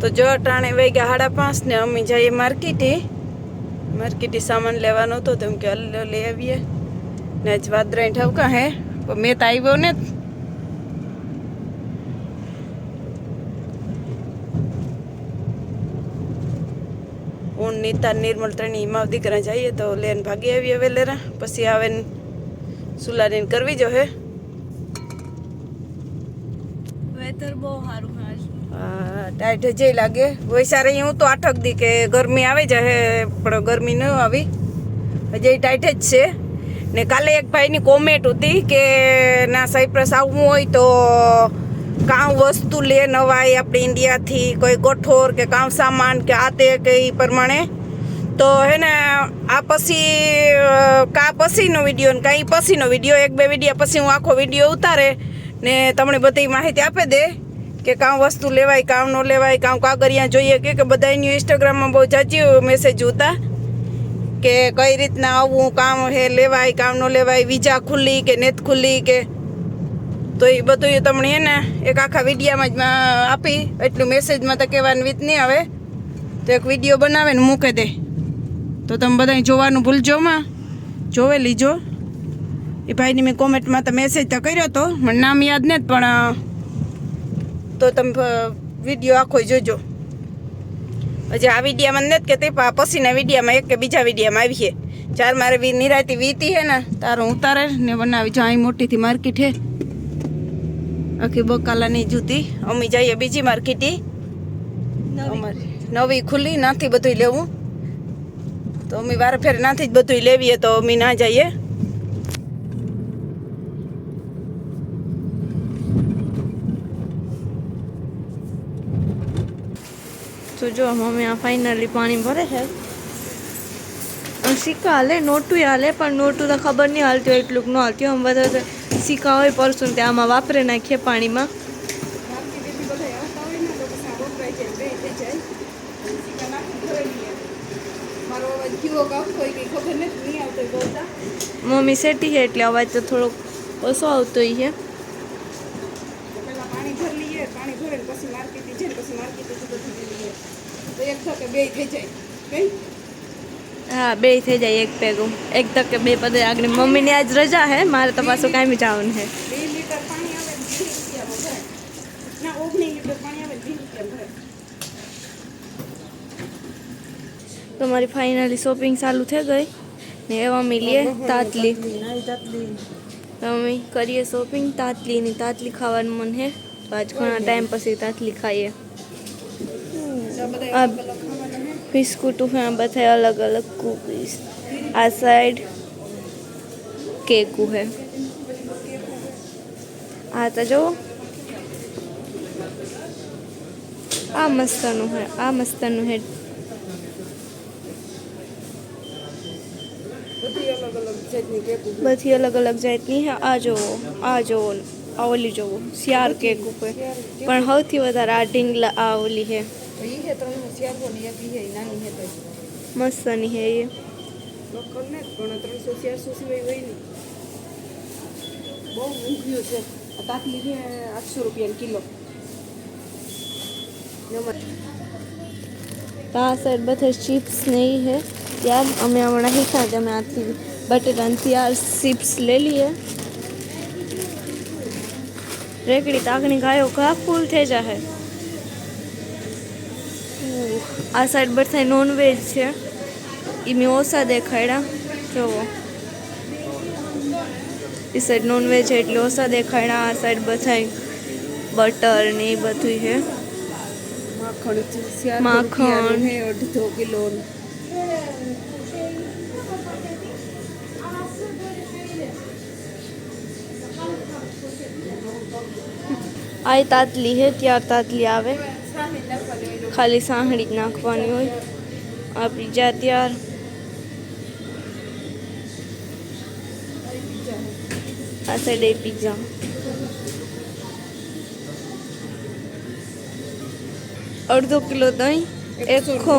તો જો અટાણે વહી ગયા સાડા પાંચ ને અમે જઈએ માર્કેટે માર્કેટે સામાન લેવાનો હતો તો એમ કે હલ્લો લઈ આવીએ ને આજ વાદરાઈ ઠાવકા હે પણ મેં તો આવ્યો ને હું નીતા નિર્મલ ત્રણેય હિમાવ દીકરા જઈએ તો લેન ભાગી આવીએ વેલેરા પછી આવે ને સુલારીને કરવી જો હે વેધર બહુ સારું છે આજ ટાઈટ જઈ લાગે. વૈસારે હું તો આઠક દી કે ગરમી આવે જશે પણ ગરમી ન આવી. હજી ટાઈટ જ છે. ને કાલે એક ભાઈની કોમેન્ટ હતી કે, ના, સાયપ્રસ આવવું હોય તો કાં વસ્તુ લે નવાય આપણે ઇન્ડિયાથી, કોઈ કઠોર કે કાં સામાન કે આ તે કે એ પ્રમાણે. તો હે ને, આ પછી, કા પછીનો વીડિયો ને કાંઈ પછીનો વીડિયો, એક બે વિડીયા પછી હું આખો વીડિયો ઉતારે ને તમને બધી માહિતી આપી દે. કે કાં વસ્તુ લેવાય, કાં ન લેવાય, કાં કાગરિયા જોઈએ કે કે બધા એની ઇન્સ્ટાગ્રામમાં બહુ જાજી મેસેજ હતા કે કઈ રીતના આવવું કામ હે લેવાય કામ ન લેવાય, વિઝા ખુલ્લી કે નેત ખુલ્લી કે તો એ બધું તમને એને એક આખા વિડીયામાં જ આપી. એટલું મેસેજમાં તો કહેવાની રીત નહીં આવે. તો એક વીડિયો બનાવે ને મૂકે દે. તો તમે બધાય જોવાનું ભૂલજો માં. જોવે લીજો. એ ભાઈની મેં કોમેન્ટમાં તો મેસેજ તો કર્યો હતો મને નામ યાદ નથી, પણ તો તમે વીડિયો આખો જોજો. હજી આ વિડીયામાં નથી કહેતી પણ આ પછીના વિડીયામાં એક કે બીજા વિડીયામાં આવીએ. ચાર મારે વી નિરાતી વીતી હે ને તારો ઉતારે ને બનાવી જો અહીં મોટીથી માર્કેટ હે. આખી બકાલાની જૂતી. અમે જઈએ બીજી માર્કેટી અમારી નવી ખુલ્લી નાથી બધું લેવું. તો અમે વારે ફેર નાથી જ બધું લેવીએ તો અમે ના જઈએ. તો જો મમ્મી આ ફાઇનલી પાણી ભરે છે. સિક્કા હાલે નોટું હાલે, પણ નોટું તો ખબર નહીં હાલતી હોય, એટલું ન હાલતી આમ બધા સિક્કા હોય, પરસું તે આમાં વાપરે નાખીએ પાણીમાં. મમ્મી સેટી છે એટલે અવાજ તો થોડોક ઓછો આવતો છે. એક થકે બે થઈ જાય કઈ હા બે થઈ જાય એક ભેગું એક તકે બે પદે આગળ મમ્મીની આજ રજા હે મારે તો પાછું કાંઈ જવાનું છે બે લીટર પાણી આવે ને વીસ રૂપિયામાં ભરાય ના ઓગણીસ લીટર પાણી આવે ને વીસ રૂપિયામાં ભરાય તો મારી ફાઇનલી શોપિંગ ચાલુ થઈ ગઈ ને એવા મિલીએ તાતલી તો અમે કરીએ શોપિંગ તાતલીની તાતલી ખાવાનું મન હે તો આજ ઘણા ટાઈમ પછી તાતલી ખાઈએ આ બિસ્કુટ હે બધા અલગ અલગ કૂકીઝ આ સાઈડ કેકુ હે આ તો જો આ મસ્તનું હે આ મસ્તનું હે બધી અલગ અલગ જાતની કેકું બધી અલગ અલગ જાતની હે આ જોવો આ જોવો આ ઓલી જોવો શિયાર કેક ઉપર પણ સૌથી વધારે આ ઢીંગલા આ ઓલી હે ઈ હે ત્રણ શિયાળો ને એક ઈ હે ઈ નાની હે તો મસ્તની હે એ લોકલ ને પણ ત્રણસો ચારસો સિવાય હોય નહીં બહુ ઊંઘ્યું છે આ તાકલી છે આઠસો રૂપિયા કિલો તો આ સાઈડ બધા ચિપ્સ ને ઈ હે ત્યાર અમે હમણાં હીખા જ અમે આથી બટેટાથી આ ચિપ્સ લઈ લઈએ રેકડી તાકણી ગાયો ઘા ફૂલ થઈ જશે આ સાઈડ બધા નોનવેજ છે એ મેં ઓછા દેખાડ્યા જોવો એ સાઈડ નોનવેજ એટલે ઓછા દેખાડ્યા આ સાઈડ બધા બટર ને એ બધું છે માખણ છે ચારસો માખણ. રૂપિયાનું હે અડધો કિલો આ ય તાતલી હે ત્યાર તાતલી આવે ખાલી સાંહળી જ નાખવાની હોય આપણી જ્યાં ત્યાર આ સાઈડ એ પિઝા અડધો કિલો દહીં એક સો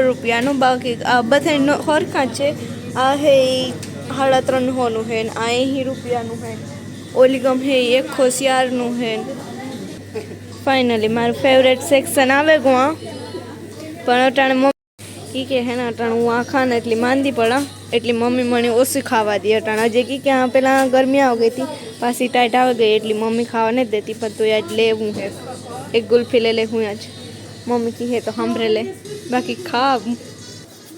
રૂપિયાનું બાકી આ બધા હરખા છે આ હે ઈ સાડા ત્રણ હોનું હે ને આ એહી રૂપિયાનું હે ઓલી ગમ હે ઈ એક ખોસિયારનું હે ફાઇનલી મારું ફેવરેટ સેક્શન આવે ગુઆ પણ અટાણે મમ્મી કી કે હે અટાણે હું આ ખાને એટલી માંદી પડા એટલી મમ્મી મને ઓછી ખાવા દે અટાણે. હજી કી કે આ પેલા ગરમી આવી ગઈ હતી, પાછી ટાઈટ આવી ગઈ, એટલી મમ્મી ખાવા નથી દેતી, પણ તું આજ લેવું હે. એક ગુલ્ફી લે લે હું આજ. મમ્મી કી હે તો સાંભળે લે. બાકી ખા.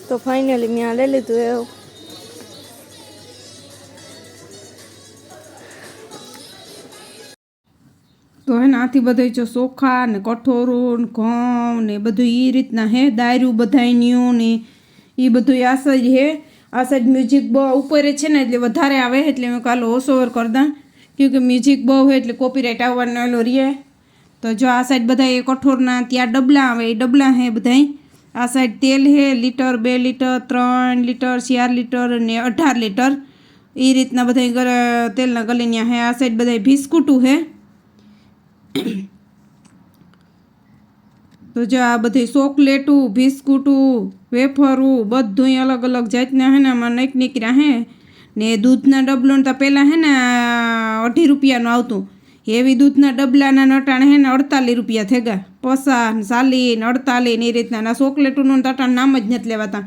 તો ફાઇનલી મેં આ લઈ લીધું, એવું. તો હે ને આથી બધું જો ચોખા ને કઠોરું ને ઘઉં ને બધું એ રીતના હે દાયરું બધાયન્યું ને એ બધું આ સાઈડ હે આ સાઈડ મ્યુઝિક બહુ ઉપર છે ને એટલે વધારે આવે એટલે મેં કાલો ઓસોવર કર દા કે મ્યુઝિક બહુ હોય એટલે કોપીરાઇટ આવવાનો એલો રીએ તો જો આ સાઈડ બધા એ કઠોરના ત્યાં ડબલા આવે એ ડબલા હે બધાય આ સાઈડ તેલ હે લીટર બે લીટર ત્રણ લીટર ચાર લીટર ને અઢાર લીટર એ રીતના બધા ગર- તેલના ગલીન્યા હે આ સાઈડ બધા બિસ્કુટું હે તો જો આ બધી ચોકલેટું, બિસ્કુટું, વેફરું બધું અલગ અલગ જાતના હે ને આમાં નીક નીકળ્યા હે. ને દૂધના ડબલું તો પહેલાં હે ને અઢી રૂપિયાનું આવતું. એવી દૂધના ડબલાના નટાણ હે ને અડતાલીસ રૂપિયા થઈ ગયા પસાન, સાલીન, અડતાલીન એ રીતના. ના ચોકલેટોનું તટાણ નામ જ નથી લેવાતા.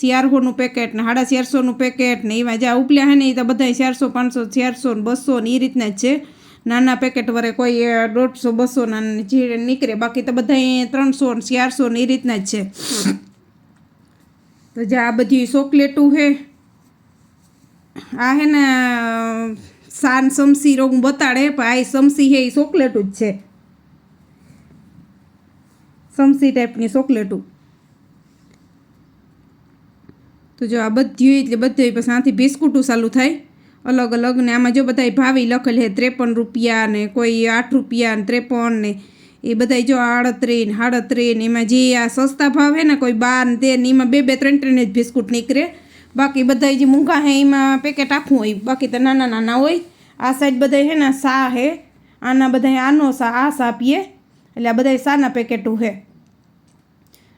ચારસોનું પેકેટ ને સાડા ચારસોનું પેકેટ ને એમાં જ્યાં ઉપલ્યા હે ને એ તો બધા ચારસો પાંચસો ચારસો ને બસો ને એ રીતના જ છે. નાના પેકેટ વરે કોઈ દોઢસો, બસો જે નીકળે, બાકી તો બધા ત્રણસો ચારસો ને એ રીતના જ છે. તો જે, આ બધી ચોકલેટું હે. આ હે ને, સાન સમસી રોગ બતાડે, પણ આ સમસી હે, એ ચોકલેટું જ છે. સમસી ટાઈપની ચોકલેટું. તો જો આ બધી એટલે બધી પછી આથી બિસ્કુટું ચાલુ થાય. અલગ અલગ ને આમાં જો બધાય ભાવી લખેલ છે ત્રેપન રૂપિયા ને કોઈ આઠ રૂપિયા ને ત્રેપન ને, એ બધાય જો આડત્રી ને સાડત્રી ને, એમાં જે આ સસ્તા ભાવ હે ને, કોઈ બાર ને તેર ને, એમાં બે બે ત્રણ ત્રણ જ બિસ્કુટ નીકળે. બાકી બધા જે મૂંઘા હે, એમાં પેકેટ આખું હોય. બાકી તો નાના નાના હોય. આ સાઈડ બધા હે ને સા હે. આના બધા આનો સા, આ સા પીએ એટલે આ બધા સાના પેકેટું હે.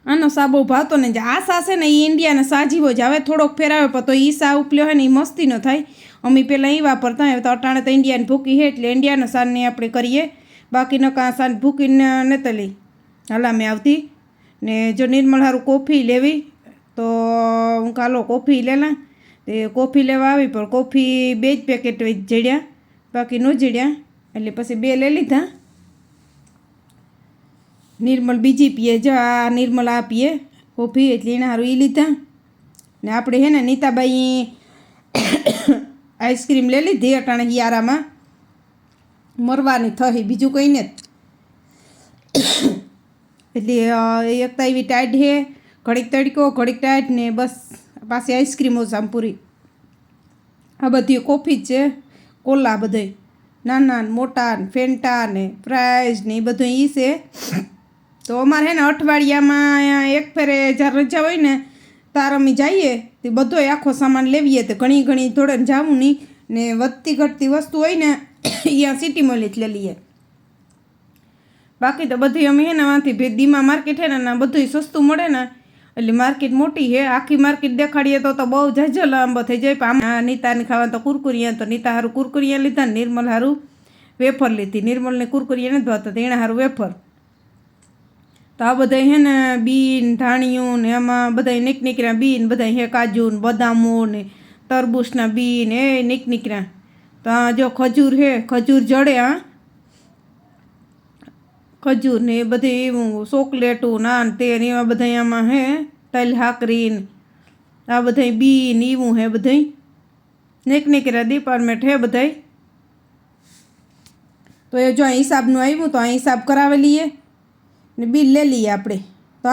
આનો સાબો ભાવતો ને આ સાસે ને એ ઇન્ડિયાને સાજીવો જ આવે. થોડોક ફેરાવે, પણ તો એ સા ઉપલ્યો હોય ને એ મસ્તીનો થાય. અમે પહેલાં એ વાપરતા હવે તો અટાણે તો ઇન્ડિયાને ભૂકી હે, એટલે ઇન્ડિયાનો સાનને આપણે કરીએ. બાકી નકા સાન ભૂકીને નતા લઈ. હલામે આવતી. ને જો નિર્મળ સારું કોફી લેવી, તો હું કાલો કોફી લેલા. તે કોફી લેવા આવી, પણ કોફી બે જ પેકેટ જડ્યા. બાકી ન જડ્યા. એટલે પછી બે લઈ લીધા. નિર્મલ બીજી પીએ, જો આ નિર્મલ આ પીએ કોફી એટલે એના સારું એ લીધા. ને આપણે હે ને નીતાબાઈ આઈસ્ક્રીમ લઈ લીધી અટાણે હિયારામાં મરવાની થઈ, બીજું કંઈ ને એટલે એકતા એક એવી ટાઈટ છે ઘડીક તડકો, ઘડીક ટાઈટ, ને બસ પાછી આઈસ્ક્રીમો સાંપુરી આ બધી કોફી જ છે, કોલા બધે નાના મોટા ને ફેન્ટા ને પ્રાઇઝ ને એ બધું એ છે. તો અમારે હે ને અઠવાડિયામાં એક ફેરે જ્યારે રજા હોય ને તાર અમે જઈએ તે બધોય આખો સામાન લેવીએ તો ઘણી ઘણી થોડે જાવું નહીં ને વધતી ઘટતી વસ્તુ હોય ને અહીંયા સિટી મોલી જ લઈ લઈએ. બાકી તો બધી અમે હે ને વાંથી ભે દીમા માર્કેટ હે ને બધું સસ્તું મળે ને એટલે માર્કેટ મોટી છે આખી માર્કેટ દેખાડીએ તો તો બહુ જજો લાંબો થઈ જાય. પણ આમ નીતાને ખાવા તો કુરકુરિયા તો નીતા હારું કુરકુરિયા લીધા નિર્મલ હારું વેફર લીધી. નિર્મલને કુરકુરિયા નથી ભાવતા, તો એણે હારું વેફર. તો આ બધા હે ને બીન ધાણિયું ને એમાં બધા નીક નીકળ્યા બીન બધા હે કાજુ ને બદામો ને તરબૂચના બીન એ નીક નીકળ્યા તો આ જો ખજૂર હે ખજૂર જડે હા ખજૂર ને એ બધી એવું ચોકલેટું નાન તે ને એવા બધા આમાં હે તલ હાકરી ને આ બધા બી ને એવું હે બધા નીક નીકળ્યા ડિપાર્ટમેન્ટ હે બધાય તો એ જો આ હિસાબનું આવ્યું તો આ હિસાબ કરાવી લઈએ ને બિલ લઈ લઈએ આપણે. તો